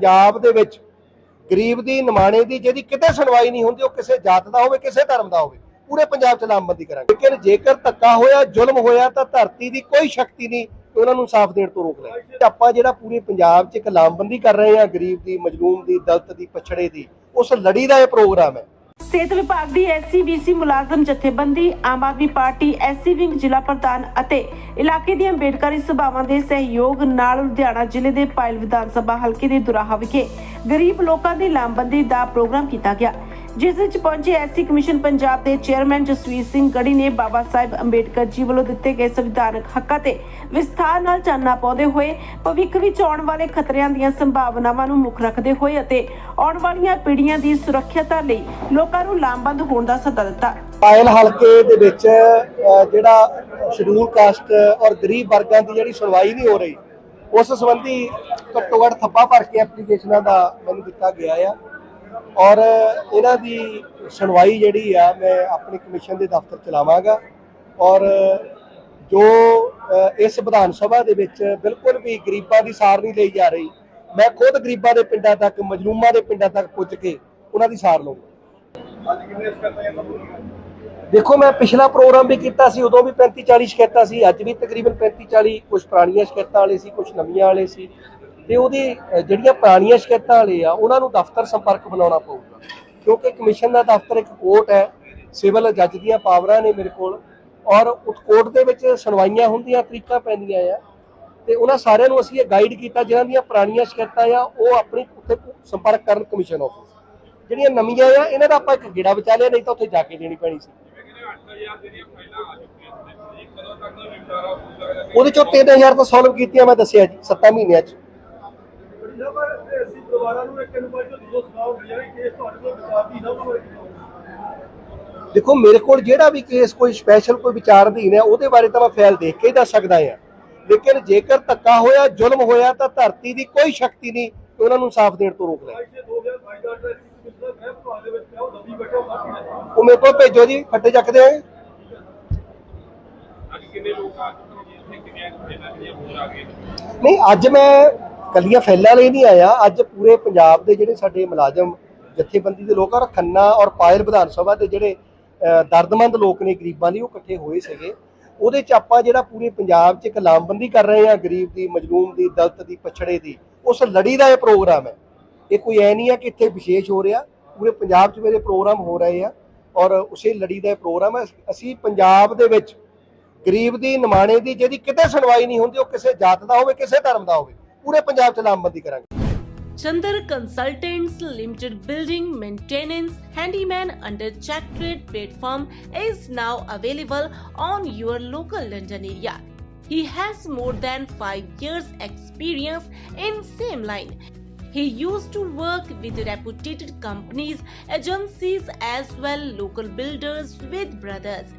ਪੰਜਾਬ ਦੇ ਵਿੱਚ ਗਰੀਬ ਦੀ, ਨਿਮਾਣੇ ਦੀ, ਜਿਹਦੀ ਕਿਤੇ ਸੁਣਵਾਈ ਨਹੀਂ ਹੁੰਦੀ, ਉਹ ਕਿਸੇ ਜਾਤ ਦਾ ਹੋਵੇ, ਕਿਸੇ ਧਰਮ ਦਾ ਹੋਵੇ, ਪੂਰੇ ਪੰਜਾਬ 'ਚ ਲਾਮਬੰਦੀ ਕਰਾਂਗੇ। ਲੇਕਿਨ ਜੇਕਰ ਧੱਕਾ ਹੋਇਆ, ਜ਼ੁਲਮ ਹੋਇਆ, ਤਾਂ ਧਰਤੀ ਦੀ ਕੋਈ ਸ਼ਕਤੀ ਨਹੀਂ ਕਿ ਉਹਨਾਂ ਨੂੰ ਸਾਫ਼ ਦੇਣ ਤੋਂ ਰੋਕ ਲੈ ਤੇ ਆਪਾਂ ਜਿਹੜਾ ਪੂਰੇ ਪੰਜਾਬ 'ਚ ਇੱਕ ਲਾਮਬੰਦੀ ਕਰ ਰਹੇ ਹਾਂ, ਗਰੀਬ ਦੀ, ਮਜਲੂਮ ਦੀ, ਦਲਤ ਦੀ, ਪਛੜੇ ਦੀ, ਉਸ ਲੜੀ ਦਾ ਇਹ ਪ੍ਰੋਗਰਾਮ ਹੈ। ਸਿਹਤ ਵਿਭਾਗ ਦੀ ਐਸਸੀਬੀਸੀ ਮੁਲਾਜ਼ਮ ਜਥੇਬੰਦੀ, Aam Aadmi party SC wing ਜ਼ਿਲ੍ਹਾ ਪ੍ਰਧਾਨ ਅਤੇ ਇਲਾਕੇ ਦੀਆਂ ਅੰਬੇਡਕਰੀ ਸਭਾਵਾਂ ਦੇ ਸਹਿਯੋਗ ਨਾਲ ਲੁਧਿਆਣਾ ਜ਼ਿਲ੍ਹੇ ਦੇ ਪਾਇਲ ਵਿਧਾਨ ਸਭਾ ਹਲਕੇ ਦੇ ਦੁਰਾਹਾ ਵਿਖੇ ਗਰੀਬ ਲੋਕਾਂ ਦੀ ਲਾਮਬੰਦੀ ਦਾ ਪ੍ਰੋਗਰਾਮ ਕੀਤਾ ਗਿਆ। ਜਿਸ ਵਿੱਚ ਪਹੁੰਚੇ ਐਸਸੀ ਕਮਿਸ਼ਨ ਪੰਜਾਬ ਦੇ ਚੇਅਰਮੈਨ ਜਸਵੀਰ ਸਿੰਘ ਗੜੀ ਨੇ ਬਾਬਾ ਸਾਹਿਬ ਅੰਬੇਡਕਰ ਜੀ ਵੱਲੋਂ ਦਿੱਤੇ ਗਏ ਸੰਵਿਧਾਨਕ ਹੱਕਾਂ ਤੇ ਵਿਸਥਾਰ ਨਾਲ ਚਾਨਣਾ ਪਾਉਂਦੇ ਹੋਏ, ਭਵਿੱਖ ਵਿੱਚ ਆਉਣ ਵਾਲੇ ਖਤਰਿਆਂ ਦੀਆਂ ਸੰਭਾਵਨਾਵਾਂ ਨੂੰ ਮੁੱਖ ਰੱਖਦੇ ਹੋਏ ਅਤੇ ਆਉਣ ਵਾਲੀਆਂ ਪੀੜ੍ਹੀਆਂ ਦੀ ਸੁਰੱਖਿਅਤਾ ਲਈ ਲੋਕਾਂ ਨੂੰ ਲਾਮਬੰਦ ਹੋਣ ਦਾ ਸੱਦਾ ਦਿੱਤਾ। ਪਾਇਲ ਹਲਕੇ ਦੇ ਵਿੱਚ ਜਿਹੜਾ ਸ਼ਡਿਊਲ ਕਾਸਟ ਔਰ ਗਰੀਬ ਵਰਗਾਂ ਦੀ ਜਿਹੜੀ ਸੁਣਵਾਈ ਨਹੀਂ ਹੋ ਰਹੀ, ਉਸ ਸੰਬੰਧੀ ਘੱਟੋ ਘੱਟ ਥੱਪਾ ਭਰ ਕੇ ਐਪਲੀਕੇਸ਼ਨਾਂ ਦਾ ਮੈਨੂੰ ਦਿੱਤਾ ਗਿਆ ਆ। ਔਰ ਇਹਨਾਂ ਦੀ ਸੁਣਵਾਈ ਜਿਹੜੀ ਆ, ਮੈਂ ਆਪਣੀ ਕਮਿਸ਼ਨ ਦੇ ਦਫ਼ਤਰ ਚਲਾਵਾਂਗਾ ਔਰ ਜੋ ਇਸ ਵਿਧਾਨ ਸਭਾ ਦੇ ਵਿੱਚ ਬਿਲਕੁਲ ਵੀ ਗਰੀਬਾਂ ਦੀ ਸਾਰ ਨਹੀਂ ਲਈ ਜਾ ਰਹੀ, ਮੈਂ ਖੁਦ ਗਰੀਬਾਂ ਦੇ ਪਿੰਡਾਂ ਤੱਕ, ਮਜਲੂਮਾਂ ਦੇ ਪਿੰਡਾਂ ਤੱਕ ਪੁੱਜ ਕੇ ਉਹਨਾਂ ਦੀ ਸਾਰ ਲਵਾਂਗਾ ਦੇਖੋ, ਮੈਂ ਪਿਛਲਾ ਪ੍ਰੋਗਰਾਮ ਵੀ ਕੀਤਾ ਸੀ, ਉਦੋਂ ਵੀ 35 40 ਸ਼ਿਕਾਇਤਾਂ ਸੀ, ਅੱਜ ਵੀ ਤਕਰੀਬਨ 35 40 ਕੁਝ ਪੁਰਾਣੀਆਂ ਸ਼ਿਕਾਇਤਾਂ ਵਾਲੇ ਸੀ ਕੁਝ ਨਵੀਆਂ ਵਾਲੇ ਸੀ। ਤੇ ਉਹਦੀ ਜਿਹੜੀਆਂ ਪੁਰਾਣੀਆਂ ਸ਼ਿਕਾਇਤਾਂ ਵਾਲੇ ਆ, ਉਹਨਾਂ ਨੂੰ ਦਫ਼ਤਰ ਸੰਪਰਕ ਬਣਾਉਣਾ ਪਊਗਾ। ਕਿਉਂਕਿ ਕਮਿਸ਼ਨ ਦਾ ਦਫ਼ਤਰ ਇੱਕ ਕੋਰਟ ਹੈ, ਸਿਵਲ ਜੱਜ ਦੀਆਂ ਪਾਵਰਾਂ ਨੇ ਮੇਰੇ ਕੋਲ, ਔਰ ਉਸ ਕੋਰਟ ਦੇ ਵਿੱਚ ਸੁਣਵਾਈਆਂ ਹੁੰਦੀਆਂ, ਤਰੀਕਾਂ ਪੈਂਦੀਆਂ ਆ। ਤੇ ਉਹਨਾਂ ਸਾਰਿਆਂ ਨੂੰ ਅਸੀਂ ਇਹ ਗਾਈਡ ਕੀਤਾ, ਜਿਨ੍ਹਾਂ ਦੀਆਂ ਪੁਰਾਣੀਆਂ ਸ਼ਿਕਾਇਤਾਂ ਆ, ਉਹ ਆਪਣੀ ਉੱਥੇ ਸੰਪਰਕ ਕਰਨ ਕਮਿਸ਼ਨ ਆਫਿਸ। ਜਿਹੜੀਆਂ ਨਵੀਆਂ ਆ, ਇਹਨਾਂ ਦਾ ਆਪਾਂ ਇੱਕ ਗੇੜਾ ਬਚਾ ਲਿਆ, ਨਹੀਂ ਤਾਂ ਉੱਥੇ ਜਾ ਕੇ ਦੇਣੀ ਪੈਣੀ ਸੀ। ਉਹਦੇ ਚੋਂ 3000 ਤਾਂ ਸੋਲਵ ਕੀਤੀਆਂ, ਮੈਂ ਦੱਸਿਆ ਜੀ 7 ਮਹੀਨਿਆਂ ਚ। ਦੇਖੋ ਮੇਰੇ ਕੋਲ ਜਿਹੜਾ ਵੀ ਕੇਸ ਕੋਈ ਸਪੈਸ਼ਲ ਕੋਈ ਵਿਚਾਰ ਅਧੀਨ ਹੈ ਉਹਦੇ ਬਾਰੇ ਤਾਂ ਮੈਂ ਫਾਈਲ ਦੇਖ ਕੇ ਹੀ ਦੱਸ ਸਕਦਾ ਹਾਂ। ਲੇਕਿਨ ਜੇਕਰ ਧੱਕਾ ਹੋਇਆ ਜ਼ੁਲਮ ਹੋਇਆ ਤਾਂ ਧਰਤੀ ਦੀ ਕੋਈ ਸ਼ਕਤੀ ਨਹੀਂ ਕਿ ਉਹਨਾਂ ਨੂੰ ਇਨਸਾਫ ਦੇਣ ਤੋਂ ਰੋਕ ਲੈ। ਉਹ ਮੇਰੇ ਕੋਲ ਭੇਜੋ ਜੀ ਫੱਟੇ ਚੱਕਦੇ ਹੋਏ। ਨਹੀਂ, ਅੱਜ ਮੈਂ ਕੱਲੀਆਂ ਫੈਲਾਂ ਲਈ ਨਹੀਂ ਆਇਆ। ਅੱਜ ਪੂਰੇ ਪੰਜਾਬ ਦੇ ਜਿਹੜੇ ਸਾਡੇ ਮੁਲਾਜ਼ਮ, ਜਥੇਬੰਦੀ ਦੇ ਲੋਕ ਔਰ ਖੰਨਾ ਔਰ ਪਾਇਲ ਵਿਧਾਨ ਸਭਾ ਦੇ ਜਿਹੜੇ ਦਰਦਮੰਦ ਲੋਕ ਨੇ, ਗਰੀਬਾਂ ਲਈ ਉਹ ਇਕੱਠੇ ਹੋਏ ਸੀਗੇ। ਉਹਦੇ ਚ ਆਪਾਂ ਜਿਹੜਾ ਪੂਰੇ ਪੰਜਾਬ 'ਚ ਇੱਕ ਲਾਮਬੰਦੀ ਕਰ ਰਹੇ ਹਾਂ, ਗਰੀਬ ਦੀ, ਮਜਲੂਮ ਦੀ, ਦਲਤ ਦੀ, ਪਛੜੇ ਦੀ, ਉਸ ਲੜੀ ਦਾ ਇਹ ਪ੍ਰੋਗਰਾਮ ਹੈ। ਇਹ ਕੋਈ ਐ ਨਹੀਂ ਹੈ ਕਿ ਇੱਥੇ ਵਿਸ਼ੇਸ਼ ਹੋ ਰਿਹਾ। ਪੂਰੇ ਪੰਜਾਬ 'ਚ ਮੇਰੇ ਪ੍ਰੋਗਰਾਮ ਹੋ ਰਹੇ ਆ, ਔਰ ਉਸੇ ਲੜੀ ਦਾ ਇਹ ਪ੍ਰੋਗਰਾਮ ਹੈ। ਅਸੀਂ ਪੰਜਾਬ ਦੇ ਵਿੱਚ ਗਰੀਬ ਦੀ ਨਿਮਾਣੇ ਦੀ ਜਿਹਦੀ ਕਿਤੇ ਸੁਣਵਾਈ ਨਹੀਂ ਹੁੰਦੀ ਉਹ ਕਿਸੇ ਜਾਤ ਦਾ ਹੋਵੇ ਕਿਸੇ ਧਰਮ ਦਾ ਹੋਵੇ ਪੂਰੇ ਪੰਜਾਬ 'ਚ ਲਾਮਬੰਦੀ ਕਰਾਂਗੇ Chandar Consultants Limited building maintenance handyman under check trade platform is now available on your local London area. He has more than 5 years experience in same line. He used to work with reputed companies, agencies as well local builders with brothers.